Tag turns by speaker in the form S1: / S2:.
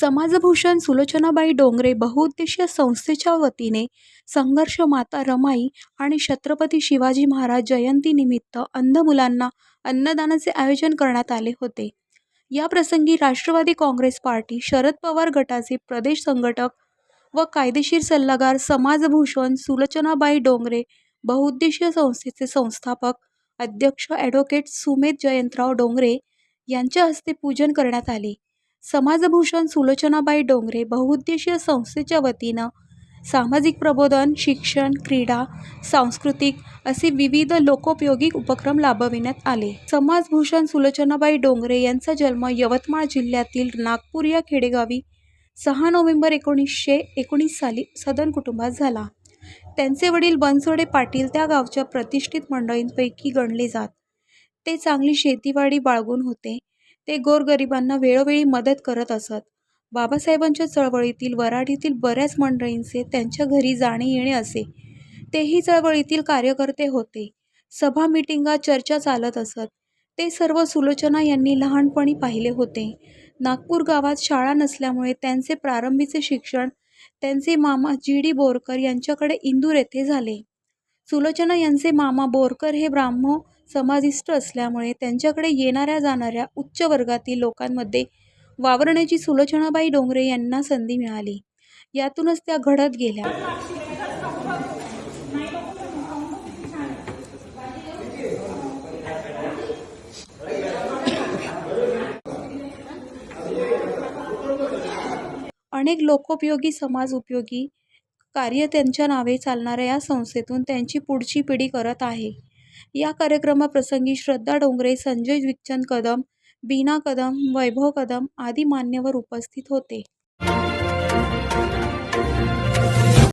S1: समाजभूषण सुलोचनाबाई डोंगरे बहुउद्देशीय संस्थेच्या वतीने संघर्ष माता रमाई आणि छत्रपती शिवाजी महाराज जयंतीनिमित्त अंध मुलांना अन्नदानाचे आयोजन करण्यात आले होते. या प्रसंगी राष्ट्रवादी काँग्रेस पार्टी शरद पवार गटाचे प्रदेश संघटक व कायदेशीर सल्लागार समाजभूषण सुलोचनाबाई डोंगरे बहुउद्देशीय संस्थेचे संस्थापक अध्यक्ष ॲडव्होकेट सुमेध जयंतराव डोंगरे यांच्या हस्ते पूजन करण्यात आले. समाजभूषण सुलोचनाबाई डोंगरे बहुउद्देशीय संस्थेच्या वतीनं सामाजिक प्रबोधन शिक्षण क्रीडा सांस्कृतिक असे विविध लोकोपयोगी उपक्रम राबविण्यात आले. समाजभूषण सुलोचनाबाई डोंगरे यांचा जन्म यवतमाळ जिल्ह्यातील नागपूर या खेडेगावी सहा नोव्हेंबर एकोणीसशे एकोणीस साली सदन कुटुंबात झाला. त्यांचे वडील बनसोडे पाटील त्या गावच्या प्रतिष्ठित मंडळींपैकी गणले जात. ते चांगली शेतीवाडी बाळगून होते. ते गोरगरिबांना वेळोवेळी मदत करत असत. बाबासाहेबांच्या चळवळीतील वराडीतील बऱ्याच मंडळींचे त्यांच्या घरी जाणे येणे असे. तेही चळवळीतील कार्यकर्ते होते. सभा मिटिंगा चर्चा चालत असत. ते सर्व सुलोचना यांनी लहानपणी पाहिले होते. नागपूर गावात शाळा नसल्यामुळे त्यांचे प्रारंभीचे शिक्षण त्यांचे मामा जी डी बोरकर यांच्याकडे इंदूर येथे झाले. सुलोचना यांचे मामा बोरकर हे ब्राह्मो समाधिष्ट असल्यामुळे त्यांच्याकडे येणाऱ्या जाणाऱ्या उच्च वर्गातील लोकांमध्ये वावरण्याची सुलोचनाबाई डोंगरे यांना संधी मिळाली. यातूनच त्या घडत गेल्या. अनेक लोकोपयोगी समाज उपयोगी कार्य त्यांच्या नावे चालणाऱ्या या संस्थेतून त्यांची पुढची पिढी करत आहे. या कार्यक्रमाप्रसंगी श्रद्धा डोंगरे संजय विकचंद कदम बीना कदम वैभव कदम आदी मान्यवर उपस्थित होते.